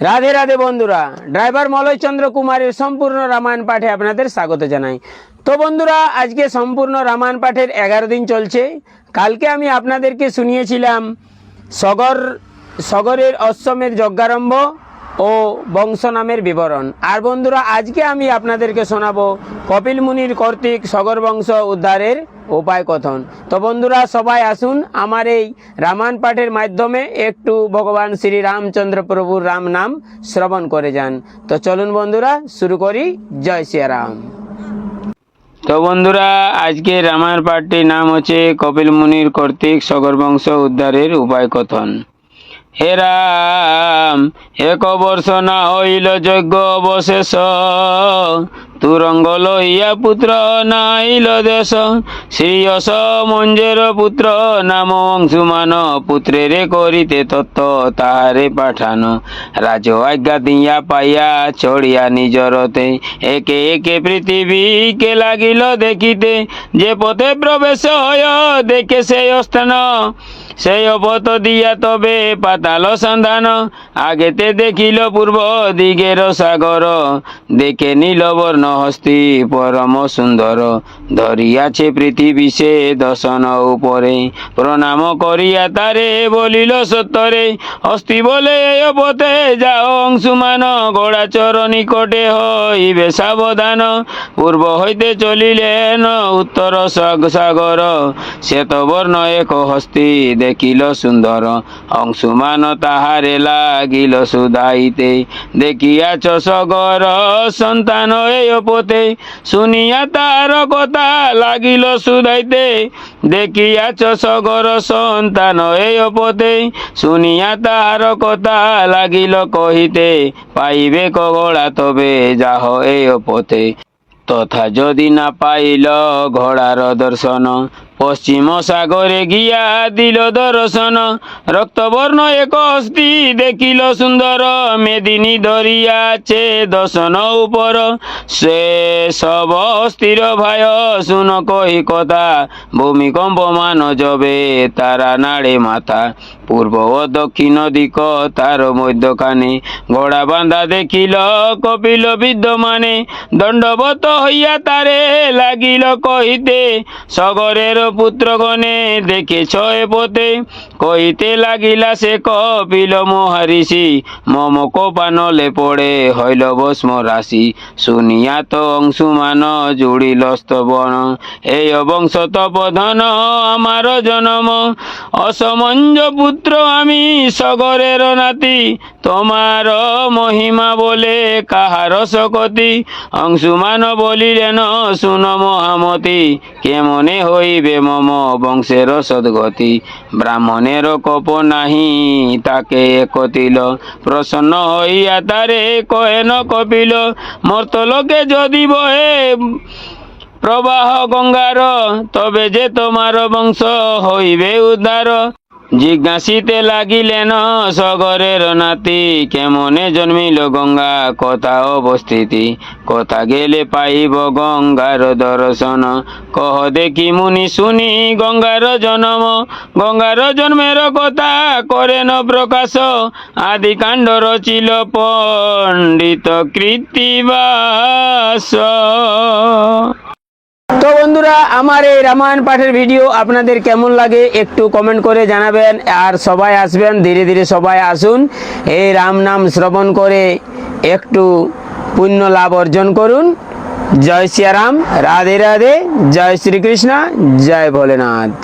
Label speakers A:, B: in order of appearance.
A: রাধে রাধে বন্ধুরা, ড্রাইভার মলয় চন্দ্র কুমারের সম্পূর্ণ রামায়ণ পাঠে আপনাদের স্বাগত জানাই। তো বন্ধুরা, আজকে সম্পূর্ণ রামায়ণ পাঠের এগারো দিন চলছে। কালকে আমি আপনাদেরকে শুনিয়েছিলাম সগর সগরের অশ্বমের যজ্ঞারম্ভ। ও বংশ নামের বিবরণ। আর বন্ধুরা, আজকে আমি আপনাদেরকে শোনাবো কপিল মুনির কর্তৃক সগর বংশ উদ্ধারের উপায় কথন। তো বন্ধুরা, সবাই আসুন আমার এই রামায়ণ পাঠের মাধ্যমে একটু ভগবান শ্রী রামচন্দ্র প্রভুর রাম নাম শ্রবণ করে যান। তো চলুন বন্ধুরা, শুরু করি। জয় শ্রীরাম। তো বন্ধুরা, আজকে রামায়ণ পাঠটির নাম হচ্ছে কপিল মুনির কর্তৃক সগর বংশ উদ্ধারের উপায় কথন। হে রাম এক বর্ষ না হইল যজ্ঞ অবশেষ। তুরঙ্গ লইয়া পুত্র নাইল দেশ। শ্রীয়স মঞ্জের পুত্র নাম অংশুমান, পুত্রেরে করিতে তত্ত্ব তাহারে পাঠানো। রাজ আজ্ঞা দিয়া পাইয়া ছড়িয়া নিজরতে একে একে পৃথিবীকে লাগিল দেখিতে। যে পথে প্রবেশ হয়, দেখে সেই স্থান সেই অপত দিয়া তবে পাতাল সন্ধান। আগেতে দেখিল পূর্ব দিগের সাগর। দেখে নীল বর্ণ হস্তি পরম সুন্দর। ধরিয়াছে পৃথিবী সে দর্শন উপরে। প্রণাম করিয়া তারে বলিল সত্তরে হস্তি বলে পথে যাও অংশুমান। গোড়াচর নিকটে হইবে সাবধান। পূর্ব হইতে চলিলেন উত্তর সাগ- সাগর শ্বেতবর্ণ এক হস্তি দেখিল সুন্দর অংশুমান তাহারে লাগিল সুধাইতে দেখিয়াছ সগর সন্তান পথে শুনিয়া তার কথা লাগিল সুধাইতে দেখিয়াছ সগর সন্তান পথে শুনিয়া তাহার কথা লাগিল কহিতে, পাইবে কগড়া তবে যাহ এই পথে তথা যদি না পাইল ঘোড়ার দর্শন পশ্চিম সাগরে গিয়া দিল দর্শন, রক্তবর্ণ এক অস্থি দেখিল সুন্দর, মেদিনী ধরিয়াছে দর্শন উপর। সে সব অস্থির ভাই শুন কহি কথা, ভূমিকম্প মান যবে তারা নাড়ে মাথা। পূর্ব ও দক্ষিণ দিক, তার মধ্যখানে ঘোড়া বাঁধা দেখিল, কপিল বিদ্যমানে দণ্ডবত হইয়া তারে লাগিল কহিতে, সগরের পুত্রগণে দেখে ছয় পথে, কহিতে লাগিলা সে কপিল মহারিষি, মম কোপানলে পড়ে হইল ভস্ম রাশি, শুনিয়া তো অংশুমান জুড়িল স্তবন, এই বংশ তপধন আমার জনম, অসমঞ্জ পুত্র আমি, সগরের নাতি, তোমার মহিমা বলে কাহার শকতি? অংশুমান বলিলেন শুন মহামতি কেমনে হইবে মম বংশের সদ্গতি? ব্রাহ্মণের কপ নাহি, তাকে একতিল। প্রসন্ন হইয়া তারে কহেন কপিল, মর্তলোকে যদি বহে প্রবাহ গঙ্গার, তবে যে তোমার বংশ হইবে উদ্ধার। জিজ্ঞাসিতে লাগিলেন, সগরের নাতি, কেমনে জন্মিল গঙ্গা? কথা অবস্থিতি, কথা গেলে পাইব গঙ্গার দর্শন। কহ দেখি মুনি, শুনি গঙ্গার জন্ম। গঙ্গার জন্মের কথা করেন প্রকাশ। আদি কাণ্ড রচিল পণ্ডিত কৃত্তিবাস। তো বন্ধুরা, আমার এই রামায়ণ পাঠের ভিডিও আপনাদের কেমন লাগে একটু কমেন্ট করে জানাবেন আর সবাই আসবেন, ধীরে ধীরে সবাই আসুন। এই রাম নাম শ্রবণ করে একটু পুণ্য লাভ অর্জন করুন। জয় শ্রীরাম, রাধে রাধে, জয় শ্রীকৃষ্ণ, জয় ভোলেনাথ।